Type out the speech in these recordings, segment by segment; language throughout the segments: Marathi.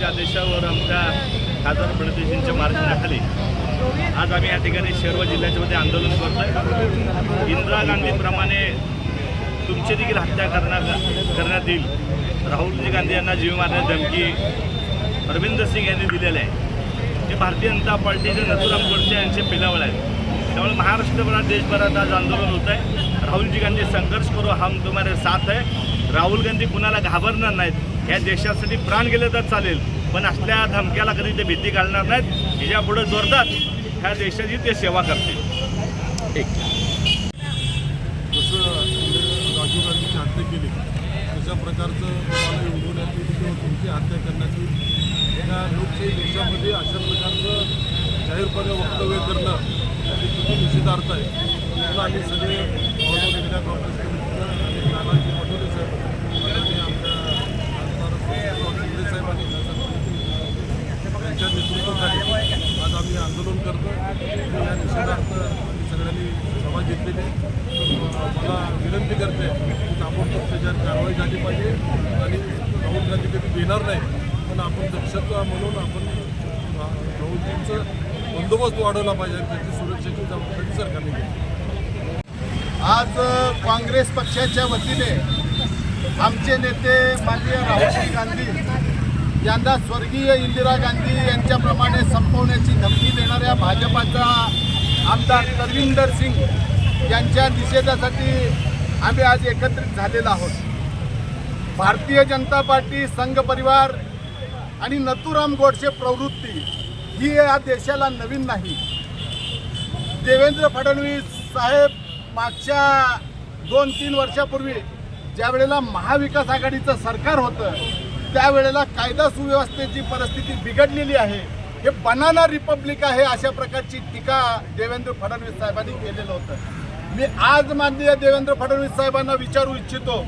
खासदार प्रणितीजींच्या मार्गदर्शनाखाली आज आम्ही या ठिकाणी सर्व जिल्ह्याच्या मध्ये आंदोलन करतोय. इंदिरा गांधीप्रमाणे तुमची देखील हत्या करणार करण्यात येईल. राहुलजी गांधी यांना जीव मारण्याची धमकी अरविंद सिंग यांनी दिलेलं आहे. हे भारतीय जनता पार्टीचे नथुराम गोडसे यांचे पिलावळ आहेत. त्यामुळे महाराष्ट्रभरात देशभरात आज आंदोलन होत आहे राहुलजी गांधी संघर्ष करू हम तुम्हारे साथ आहे राहुल गांधी कुणाला घाबरणार नाहीत? या देशासाठी प्राण गेले तर चालेल. पण असल्या धमक्याला कधी ते भीती घालणार नाहीत. ह्याच्या पुढे जोरदार ह्या देशाची ते सेवा करतील. जसं राजीव गांधीची हत्या केली तशा प्रकारचं तुम्हाला उडवण्यात येईल किंवा तुमची हत्या करण्यात येईल या लोकशाही देशामध्ये अशा प्रकारचं जाहीरपणे वक्तव्य करणं किती निषेधार्थ आहे. आम्ही सगळे काँग्रेस कमिटीचं आणि नानाजी पटोले साहेब आणि आमच्या खासदार शिंदे साहेब आणि खासदार नेतृत्वाखाली आज आम्ही आंदोलन करतो. आणि या निषेधार्थ आम्ही सगळ्यांनी सभा घेतलेली मला विनंती करते की ताबडतोब त्याच्यावर कारवाई झाली पाहिजे आणि राहुल गांधी कधी देणार नाही पण आपण दक्षता म्हणून आपण राहुलजींचं बंदोबस्त वाढवला पाहिजे आणि त्याची सुरक्षेची जबाबदारी सरकारने घेतली. आज काँग्रेस पक्षाच्या वतीने आमचे नेते माननीय राहुल गांधी यंदा स्वर्गीय इंदिरा गांधी यांच्याप्रमाणे संपवण्याची धमकी देणाऱ्या भाजपाचा आमदार तरविंदर सिंग यांच्या निषेधासाठी आम्ही आज एकत्रित झालेलो आहोत. भारतीय जनता पार्टी संघ परिवार आणि नथुराम गोडसे प्रवृत्ती ही या देशाला नवीन नाही. देवेंद्र फडणवीस साहेब मागच्या दोन तीन वर्षापूर्वी ज्यावेळेला महाविकास आघाडीचं सरकार होतं त्यावेळेला कायदा सुव्यवस्थेची परिस्थिती बिघडलेली आहे. हे बनाना रिपब्लिक आहे अशा प्रकारची टीका देवेंद्र फडणवीस साहेबांनी केलेलं होतं. मी आज माननीय देवेंद्र फडणवीस साहेबांना विचारू इच्छितो.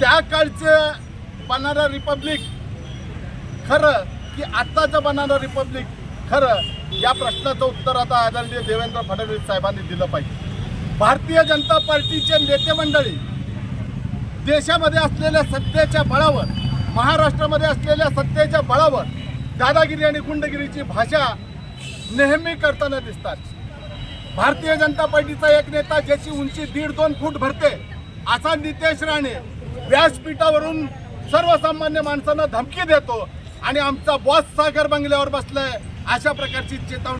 त्या काळचं बनाना रिपब्लिक खरं की आत्ताचं बनाना रिपब्लिक खरं या प्रश्नाचं उत्तर आता आदरणीय देवेंद्र फडणवीस साहेबांनी दिलं पाहिजे. भारतीय जनता पार्टीचे नेते मंडळी देशामध्ये असलेल्या सत्तेच्या बळावर महाराष्ट्रामध्ये असलेल्या सत्तेच्या बळावर दादागिरी आणि गुंडगिरीची भाषा नेहमी करताना दिसतात. भारतीय जनता पार्टीचा एक नेता ज्याची उंची दीड दोन फूट भरते असा नितेश राणे व्यासपीठावरून सर्वसामान्य माणसांना धमकी देतो आणि आमचा बॉस सागर बंगल्यावर बसलाय अशा प्रकारची चेतावणी